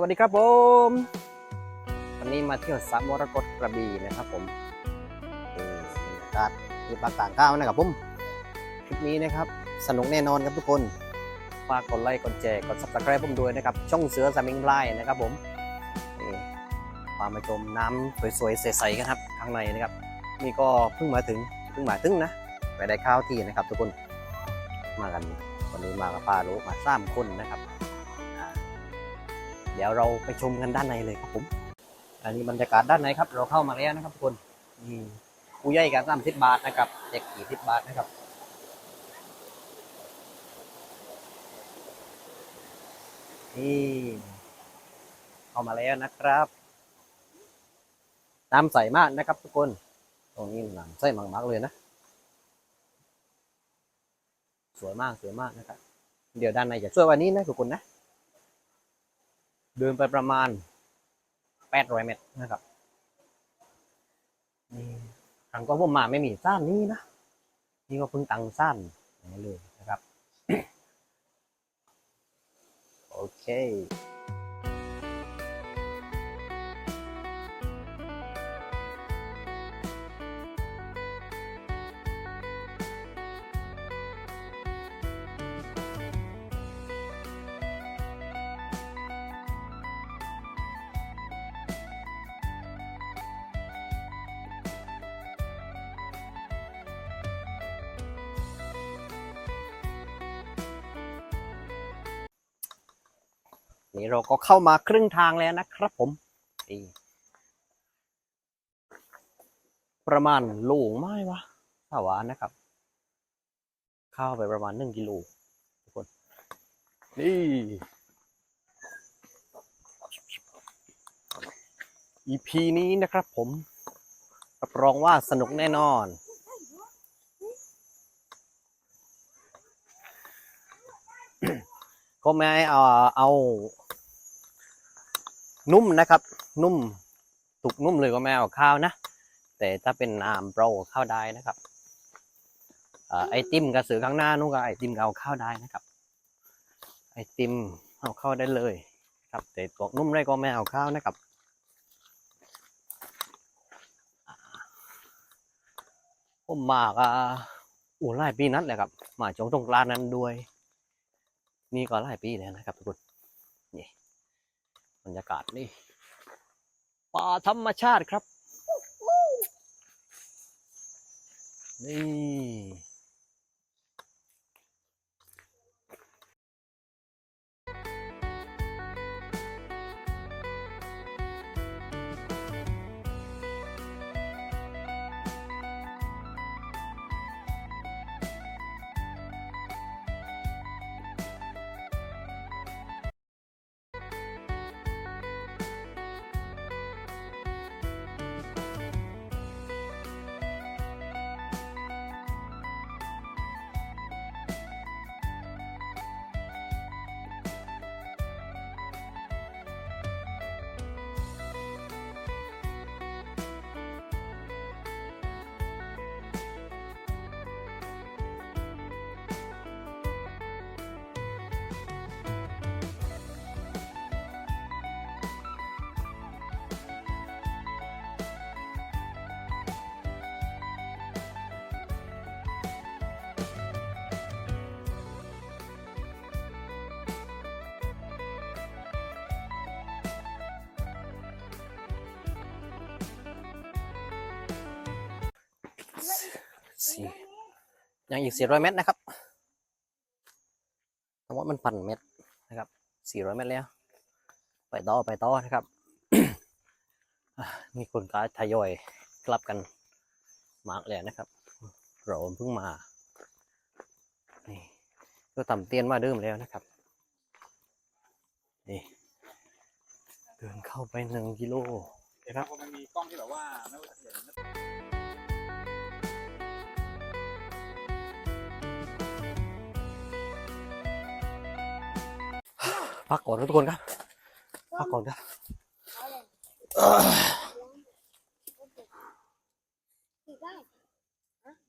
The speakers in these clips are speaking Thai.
วัสดีครับผม วันนี้มาเที่ยวสระมรกตกระบี่นะครับผมบรรยากาศที่ปากต่างข้าวนะครับผม คลิปนี้นะครับ สนุกแน่นอนครับทุกคนฝากกดไลค์กดแชร์กด subscribe ผมด้วยนะครับ ช่องเสือสมิงพลายนะครับผมนี่พามาชมน้ำสวยๆใสๆกันครับข้างในนะครับ นี่ก็เพิ่งมาถึงเพิ่งมาถึงนะไปได้ข้าวที่นะครับ ทุกคนมากันวันนี้มากับป้าลูกมาสามคนนะครับ เดี๋ยวเราไปชมกันด้านในเลยครับผม อันนี้บรรยากาศด้านในครับ เราเข้ามาแล้วนะครับทุกคนนี่ผู้ใหญ่กันสามสิบบาทนะครับ เด็กกี่สิบบาทนะครับนี่เข้ามาแล้วนะครับ น้ำใสมากนะครับ ทุกคน ตรงนี้น้ำใสมากๆเลยนะ สวยมากสวยมากนะครับ เดี๋ยวด้านในจะสวยกวันนี้นะทุกคนนะ เดินไปประมาณ800เมตรนะครับนี่ครั้งก็ผมมาไม่มีซ่านนี้นะนี่ก็เพิ่งตังซ่านนี่เลยนะครับ โอเค นี่เราก็เข้ามาครึ่งทางแล้วนะครับผมนี่ประมาณโลงไม้วะถ้าวานนะครับ เข้าไปประมาณหนึ่งกิโลทุกคนนี่ EP นี้นะครับผมรับรองว่าสนุกแน่นอนก็ไม่เอาเอา นุ่มนะครับ นุ่มตุกนุ่มเลยก็ไม่เอาข้าวนะ แต่ถ้าเป็นอามโปรข้าวได้นะครับอไอติมกระสือข้างหน้านู่นก็ไอติมเอาข้าวได้นะครับ ไอติมเอาข้าวได้เลย ครับแต่ตัวนุ่มได้ก็ไม่เอาข้าวนะครับอ่าผมมาก็โอ้หลายปีนัดเลยครับ มาจงตรงกลางนั้นด้วย นี่ก็หลายปีแล้วนะครับทุกคน รรยากาศนี่ป่าธรรมชาติครับ นี่ สี่ยังอีก400เมตรนะครับทั้งหมดมันพันเมตรนะครับ400เมตรแล้ว ไปต่อไปต่อนะครับ มีคนก็ทยอยกลับกันมากเลยนะครับ เราเพิ่งมา นี่ก็ต่ำเตียนมาเดิมแล้วนะครับ นี่เดินเข้าไปหนึ่งกิโลนะครับมันมีกล้องที่แบบว่า พักก่อนนะทุกคนครับพักก่อนครับ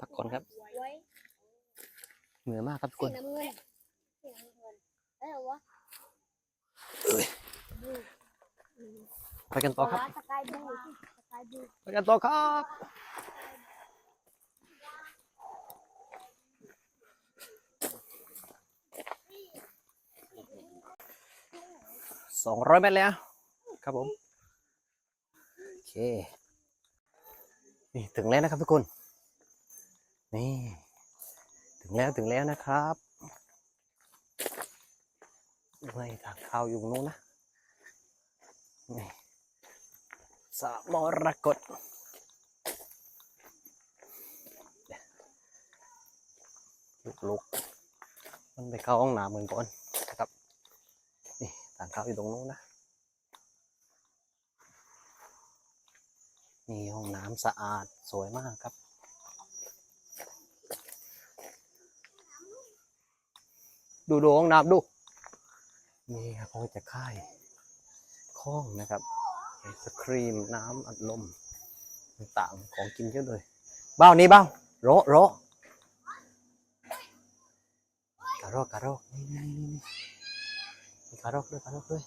พักก่อนครับ เหนื่อยมากครับทุกคนไปกันต่อครับสกายบูสกายบูไปกันต่อครับ สองร้อยเมตรแล้ว ครับผม โอเค นี่ถึงแล้วนะครับทุกคน นี่ ถึงแล้วถึงแล้วนะครับไม่ทางเข้าอยู่ตรงนู้นนะนี่สระมรกตลุกลุกๆมันไปเข้าห้องน้ำเหมือนก่อน ทางเข้าอยู่ตรงนู้นนะ นี่ห้องน้ำสะอาดสวยมากครับ ดูดูห้องน้ำดู นี่ครับเขาจะค่ายข้องนะครับไอศครีมน้ำอัดลมต่างๆของกินเยอะเลยเบ้านี่เบ้าโรโรกระรอกกระรอกนี่นี่นี่ นี่มีกระรอกด้วยกระรอกด้วย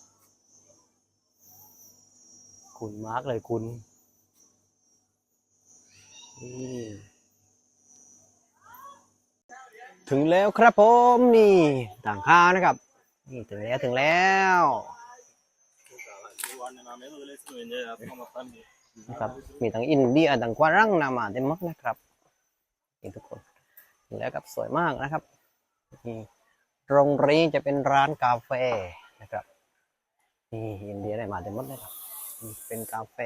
คุณมาร์กเลยคุณนี่ถึงแล้วครับผมนี่ต่างข้าวนะครับ นี่ถึงแล้วถึงแล้วนะครับมีทั้งอินเดียทั้งกวารังนามาเต็มหมดนะครับนี่ทุกคนแล้วกับสวยมากนะครับนี่ตรงนี้จะเป็นร้านกาแฟ นะครับนี่อินเดียได้มาเต็มหมดเลยครับนี่เป็นกาแฟ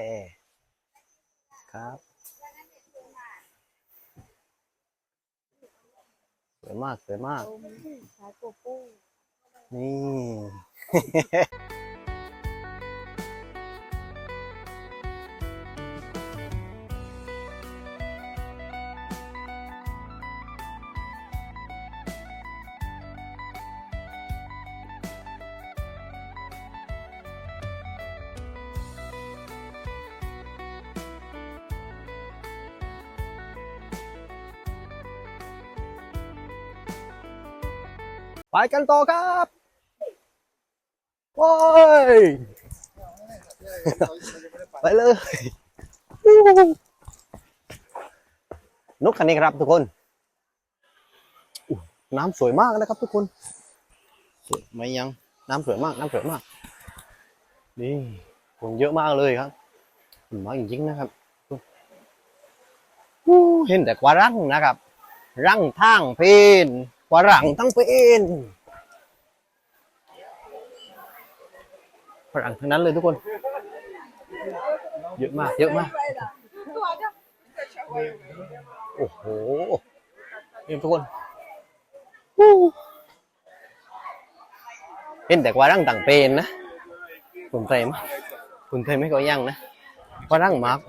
ครับสวยมากสวยมากโอ้มัน ไปกันต่อครับโว้ยไปเลย นกคันนี้ครับทุกคน น้ำสวยมากนะครับทุกคนสวยไหมยัง น้ำสวยมาก น้ำสวยมาก นี่คนเยอะมากเลยครับนมากจริงๆนะครับหูเห็นแต่กวารังนะครับ รังทางเพน กวารังทั้งเพนฝรั่งทั้งนั้นเลยทุกคน เยอะมาก เยอะมาก โอ้โหนี่ทุกคน เห็นแต่กว่าร่งต่างเป็นนะคุณไทยมั้ยคุณไทยไม่ก็ยังนะกว่าร่งมาก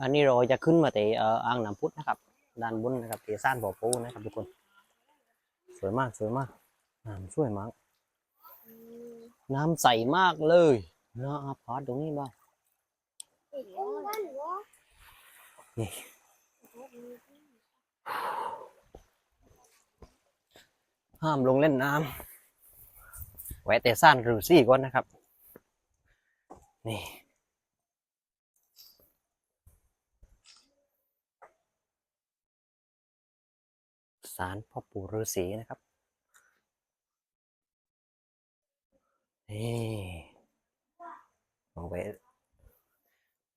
อันนี้เราจะขึ้นมาแต่เอ่ออ่างน้ำพุนะครับ ด้านบนนะครับเตีซ่านบ่อปูนะครับทุกคน สวยมากสวยมากน้ำสวยมาก น้ำใสมากเลยนะอาพาร์ตตรงนี้บ้างนี่ห้ามลงเล่นน้ำแวะแต่ซ่านหรือซี่ก่อนนะครับ นี่ สารพ่อปู่ฤาษีนะครับ นี่ลองไป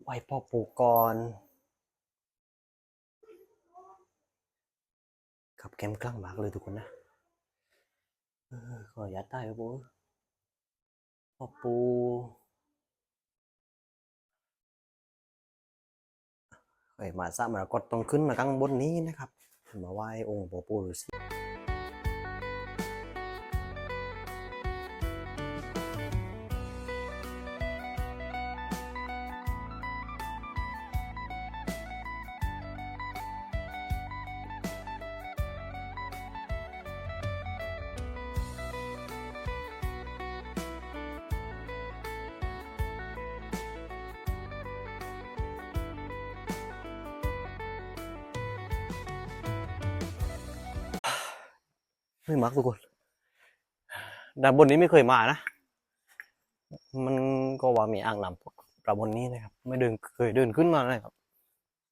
ไหวพ่อปู่ก่อนขับแกมกลางมากเลยทุกคนนะเออขออนุญาตได้ครับปู่พ่อปู่เอ้ยมาสร้ามกตต้องขึ้นมาข้างบนนี้นะครับ มาไหว้องค์พ่อปู่ฤาษี ไม่มักทุกคนด้านบนนี้ไม่เคยมานะ มันก็ว่ามีอ่างน้ำประบนนี้นะครับ ไม่เดินเคยเดินขึ้นมาเลยครับ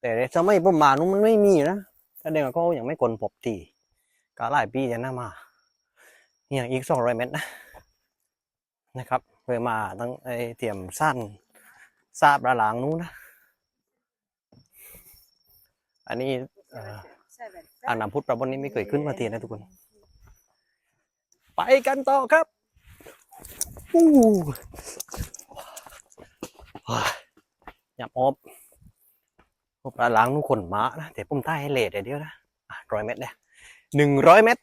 แต่ในสมัยผมมานู้นมันไม่มีนะแสดงว่าก็ยังไม่กลนพบทีก็หลายปีจะน่ามาเนี่ยอีกสองร้อยเมตรนะนะครับเคยมาตั้งไอเทียมสั้นซาบระหลางนู้นนะอันนี้เอ่ออ่างน้ำพุทธประบนนี้ไม่เคยขึ้นมาทีนะทุกคน ไปกันต่อครับอู้ยหยับอบอบปลาล้างนุคนม้านะแต่ผมใต้ให้เลทเดียวนะร้อยเมตรเนี่ยหนึ่งร้อยเมตร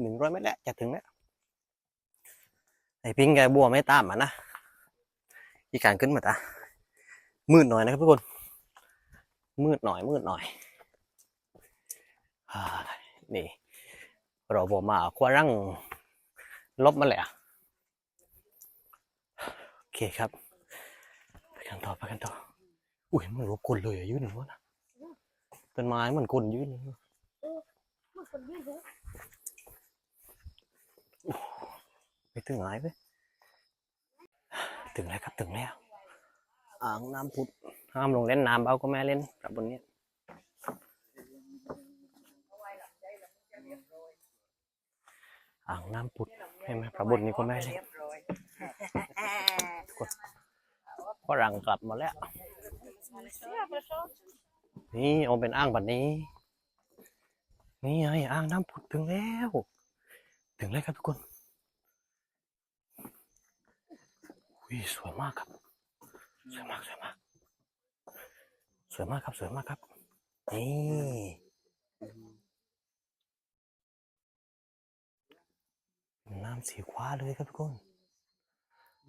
หนึ่งร้อยเมตรแล้วจะถึงแล้วไอ้พิงแกบัวไม่ตามมานะอีการขึ้นมาตามืดหน่อยนะครับทุกคน มืดหน่อย มืดหน่อยอนี่เราบอกมาควารัง ลบมาเลยอะโอเคครับ ไปกันต่อไปกันต่อ อุ้ยมันรบกวนเลยอะยืนวะนะต้นไม้มันกลนยืนมันคนยืดเลยไปถึงไหนไปถึงแล้วครับถึงแล้วอ่างน้ำพุดห้ามลงเล่นน้ำเบาก็แม่เล่นกับบนนี้อ่างน้ำพุด ใช่ไหมพระบนนี้ก็แม่เล่นฝรั่งกลับมาแล้ว นี่เอาเป็นอ่างแบบนี้ นี่ไงอ่างน้ำผุดถึงแล้ว ถึงแล้วครับทุกคนอุ้ยสวยมากครับ สวยมากสวยมาก สวยมากครับสวยมากครับ นี่ น้ำสีฟ้าเลยครับทุกคน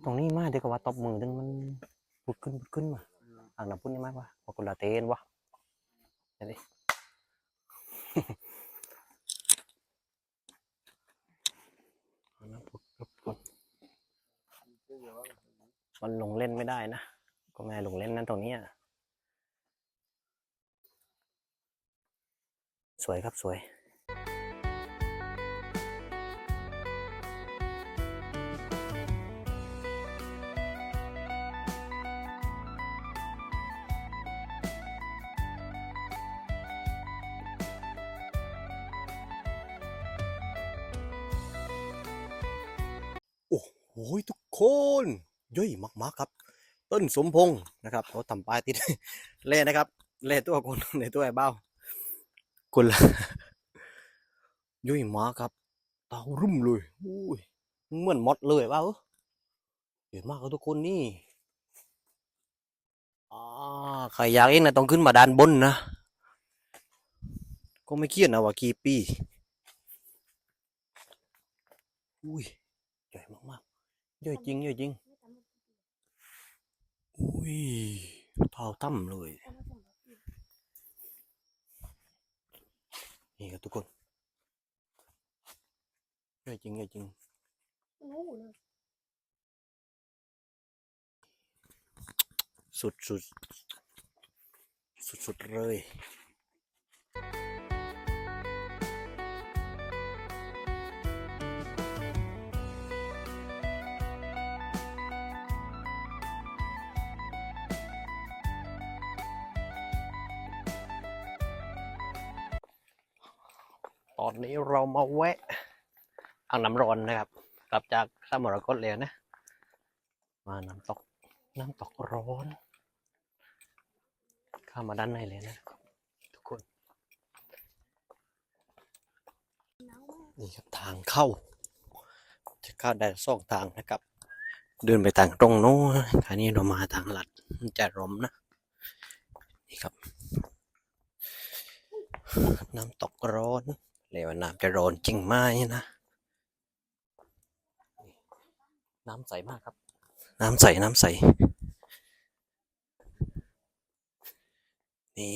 ตรงนี้มาเดี๋ยวก็ว่าตบมือดึงมันปุดขึ้นปุดขึ้นมาอ่างน้ำพุ่นนี่มากว่าว่าคนละเตนวะเดี๋ยวดิน้ำพุครับทุกคนมันลงเล่นไม่ได้นะ ก็แม่ลงเล่นนั่นตรงนี้สวยครับสวย โอ้โหทุกคนย่อยมากๆครับ ต้นสมพงษ์นะครับเขาทำป้ายติดเล่นะครับ เล่ตัวคนในตัวไอ้เบ้าคนละย่อยมากครับเตารุ่มเลยอุ้ยเหมือนมดเลยเบ้าเยอะมากครับทุกคนนี่อ่าใครอยากเองนะต้องขึ้นมาด้านบนนะ ก็ไม่เครียดนะว่ากี่ปี อุ้ยใหญ่มาก ๆใหญ่จริงใหญ่จริง อุ้ยเท่าถ้ำเลย นี่ครับทุกคนใหญ่จริงใหญ่จริงสุดสุดสุดสุดเลย ตอนนี้เรามาแวะอางน้ำร้อนนะครับ กลับจากสมรกตแล้วนะ มาน้ำตกน้ำตกร้อน เข้ามาด้านในเลยนะทุกคน นี่ครับทางเข้า จะเข้าได้สองทางนะครับ เดินไปทางตรงโน้นคราวนี้เรามาทางหลัดมันจะร่มนะ นี่ครับน้ำตกร้อน เรียกว่าน้ำจะร้อนจริงไหมนะ น้ำใสมากครับ น้ำใส น้ำใส นี่